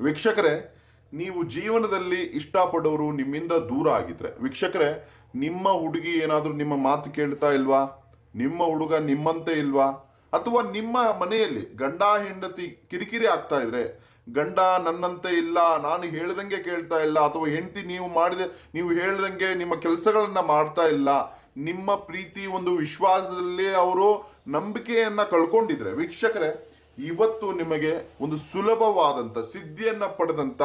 ವೀಕ್ಷಕರೇ, ನೀವು ಜೀವನದಲ್ಲಿ ಇಷ್ಟಪಡೋರು ನಿಮ್ಮಿಂದ ದೂರ ಆಗಿದ್ರೆ. ವೀಕ್ಷಕರೇ, ನಿಮ್ಮ ಹುಡುಗಿ ಏನಾದರೂ ನಿಮ್ಮ ಮಾತು ಕೇಳ್ತಾ ಇಲ್ವಾ? ನಿಮ್ಮ ಹುಡುಗ ನಿಮ್ಮಂತೆ ಇಲ್ವಾ? ಅಥವಾ ನಿಮ್ಮ ಮನೆಯಲ್ಲಿ ಗಂಡ, ಹೆಂಡತಿ ಕಿರಿಕಿರಿ ಆಗ್ತಾ ಇದ್ರೆ, ಗಂಡ ನನ್ನಂತೆ ಇಲ್ಲ, ನಾನು ಹೇಳ್ದಂಗೆ ಕೇಳ್ತಾ ಇಲ್ಲ, ಅಥವಾ ಹೆಂಡತಿ ನೀವು ಮಾಡಿದೆ, ನೀವು ಹೇಳ್ದಂಗೆ ನಿಮ್ಮ ಕೆಲಸಗಳನ್ನ ಮಾಡ್ತಾ ಇಲ್ಲ, ನಿಮ್ಮ ಪ್ರೀತಿ ಒಂದು ವಿಶ್ವಾಸದಲ್ಲಿ ಅವರು ನಂಬಿಕೆಯನ್ನ ಕಳ್ಕೊಂಡಿದ್ರೆ. ವೀಕ್ಷಕರೇ ಇವತ್ತು ನಿಮಗೆ ಒಂದು ಸುಲಭವಾದಂತ, ಸಿದ್ಧಿಯನ್ನ ಪಡೆದಂತ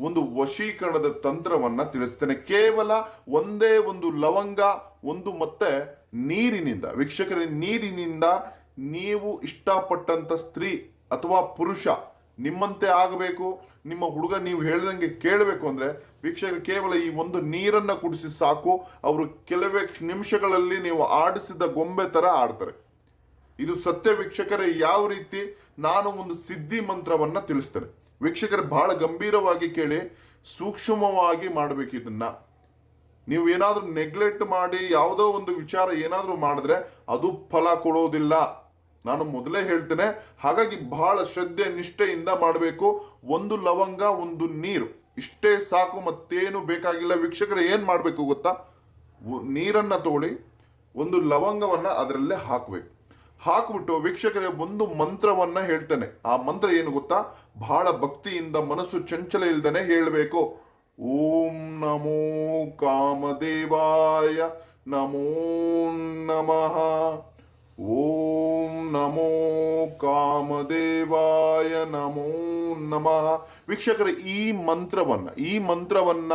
ಒಂದು ವಶೀಕರಣದ ತಂತ್ರವನ್ನ ತಿಳಿಸ್ತೇನೆ. ಕೇವಲ ಒಂದೇ ಒಂದು ಲವಂಗ, ಒಂದು ಮತ್ತೆ ನೀರಿನಿಂದ, ವೀಕ್ಷಕರ, ನೀರಿನಿಂದ ನೀವು ಇಷ್ಟಪಟ್ಟಂತ ಸ್ತ್ರೀ ಅಥವಾ ಪುರುಷ ನಿಮ್ಮಂತೆ ಆಗಬೇಕು. ನಿಮ್ಮ ಹುಡುಗ ನೀವು ಹೇಳ್ದಂಗೆ ಕೇಳಬೇಕು ಅಂದ್ರೆ ವೀಕ್ಷಕರು, ಕೇವಲ ಈ ಒಂದು ನೀರನ್ನ ಕುಡಿಸಿ ಸಾಕು. ಅವರು ಕೆಲವೇ ನಿಮಿಷಗಳಲ್ಲಿ ನೀವು ಆಡಿಸಿದ ಗೊಂಬೆ ತರ ಆಡ್ತಾರೆ. ಇದು ಸತ್ಯ ವೀಕ್ಷಕರೇ, ಯಾವ ರೀತಿ ನಾನು ಒಂದು ಸಿದ್ಧಿ ಮಂತ್ರವನ್ನ ತಿಳಿಸ್ತೇನೆ. ವೀಕ್ಷಕರು, ಬಹಳ ಗಂಭೀರವಾಗಿ ಕೇಳಿ, ಸೂಕ್ಷ್ಮವಾಗಿ ಮಾಡಬೇಕು ಇದನ್ನ. ನೀವು ಏನಾದರೂ ನೆಗ್ಲೆಕ್ಟ್ ಮಾಡಿ, ಯಾವುದೋ ಒಂದು ವಿಚಾರ ಏನಾದರೂ ಮಾಡಿದ್ರೆ ಅದು ಫಲ ಕೊಡೋದಿಲ್ಲ. ನಾನು ಮೊದಲೇ ಹೇಳ್ತೇನೆ, ಹಾಗಾಗಿ ಬಹಳ ಶ್ರದ್ಧೆ, ನಿಷ್ಠೆಯಿಂದ ಮಾಡಬೇಕು. ಒಂದು ಲವಂಗ, ಒಂದು ನೀರು. ಇಷ್ಟೇ ಸಾಕು, ಮತ್ತೇನು ಬೇಕಾಗಿಲ್ಲ. ವೀಕ್ಷಕರು, ಏನು ಮಾಡಬೇಕು ಗೊತ್ತಾ? ನೀರನ್ನು ತಗೊಳ್ಳಿ ಒಂದು ಲವಂಗವನ್ನ ಅದರಲ್ಲೇ ಹಾಕಬೇಕು. ಹಾಕ್ಬಿಟ್ಟು ವೀಕ್ಷಕರಿಗೆ ಒಂದು ಮಂತ್ರವನ್ನ ಹೇಳ್ತೇನೆ. ಆ ಮಂತ್ರ ಏನು ಗೊತ್ತಾ? ಬಹಳ ಭಕ್ತಿಯಿಂದ ಮನಸ್ಸು ಚಂಚಲ ಇಲ್ದನೆ ಹೇಳಬೇಕು. ಓಂ ನಮೋ ಕಾಮದೇವಾಯ ನಮೋ ನಮಃ. ಓಂ ನಮೋ ಕಾಮದೇವಾಯ ನಮೋ ನಮಃ. ವೀಕ್ಷಕರ, ಈ ಮಂತ್ರವನ್ನ ಈ ಮಂತ್ರವನ್ನ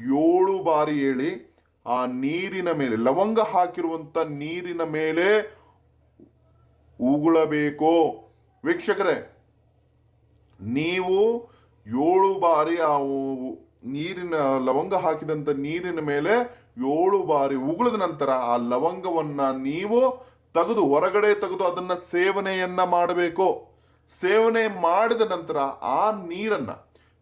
ಏಳು ಬಾರಿ ಹೇಳಿ, ಆ ನೀರಿನ ಮೇಲೆ, ಲವಂಗ ಹಾಕಿರುವಂತ ನೀರಿನ ಮೇಲೆ ಉಗುಳಬೇಕು. ವೀಕ್ಷಕರೇ, ನೀವು ಏಳು ಬಾರಿ ಆ ನೀರಿನ ಲವಂಗ ಹಾಕಿದಂತ ನೀರಿನ ಮೇಲೆ ಏಳು ಬಾರಿ ಉಗುಳಿದ ನಂತರ ಆ ಲವಂಗವನ್ನ ನೀವು ತೆಗೆದು, ಹೊರಗಡೆ ತೆಗೆದು ಅದನ್ನ ಸೇವನೆಯನ್ನ ಮಾಡಬೇಕು. ಸೇವನೆ ಮಾಡಿದ ನಂತರ ಆ ನೀರನ್ನ,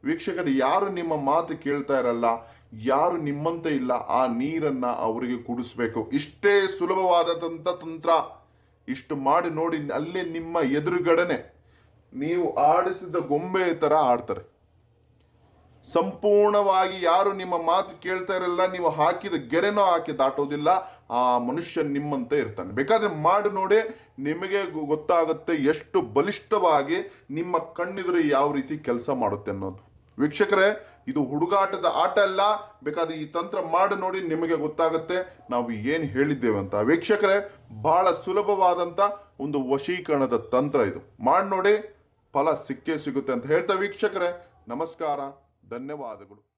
ವೀಕ್ಷಕರು, ಯಾರು ನಿಮ್ಮ ಮಾತು ಕೇಳ್ತಾ ಇರಲ್ಲ, ಯಾರು ನಿಮ್ಮಂತೆ ಇಲ್ಲ, ಆ ನೀರನ್ನ ಅವರಿಗೆ ಕುಡಿಸ್ಬೇಕು. ಇಷ್ಟೇ ಸುಲಭವಾದಂಥ ತಂತ್ರ. ಇಷ್ಟು ಮಾಡಿ ನೋಡಿ ಅಲ್ಲೇ ನಿಮ್ಮ ಎದುರುಗಡೆನೆ ನೀವು ಆಡಿಸಿದ ಗೊಂಬೆ ತರ ಆಡ್ತಾರೆ. ಸಂಪೂರ್ಣವಾಗಿ ಯಾರು ನಿಮ್ಮ ಮಾತು ಕೇಳ್ತಾ ಇರಲ್ಲ, ನೀವು ಹಾಕಿದ ಗೆರೆನೋ ಹಾಕಿ ದಾಟೋದಿಲ್ಲ, ಆ ಮನುಷ್ಯ ನಿಮ್ಮಂತೆ ಇರ್ತಾನೆ. ಬೇಕಾದ್ರೆ ಮಾಡಿ ನೋಡಿ, ನಿಮಗೆ ಗೊತ್ತಾಗುತ್ತೆ ಎಷ್ಟು ಬಲಿಷ್ಠವಾಗಿ ನಿಮ್ಮ ಕಣ್ಣಿದ್ರೆ ಯಾವ ರೀತಿ ಕೆಲಸ ಮಾಡುತ್ತೆ ಅನ್ನೋದು. ವೀಕ್ಷಕರೇ, ಇದು ಹುಡುಗಾಟದ ಆಟ ಅಲ್ಲ. ಬೇಕಾದ್ರೆ ಈ ತಂತ್ರ ಮಾಡಿ ನೋಡಿ ನಿಮಗೆ ಗೊತ್ತಾಗುತ್ತೆ ನಾವು ಏನು ಹೇಳಿದ್ದೇವೆ ಅಂತ. ವೀಕ್ಷಕರೇ, ಬಹಳ ಸುಲಭವಾದಂತ ಒಂದು ವಶೀಕರಣದ ತಂತ್ರ ಇದು. ಮಾಡಿ ನೋಡಿ, ಫಲ ಸಿಕ್ಕೇ ಸಿಗುತ್ತೆ ಅಂತ ಹೇಳ್ತಾ ವೀಕ್ಷಕರೇ, ನಮಸ್ಕಾರ, ಧನ್ಯವಾದಗಳು.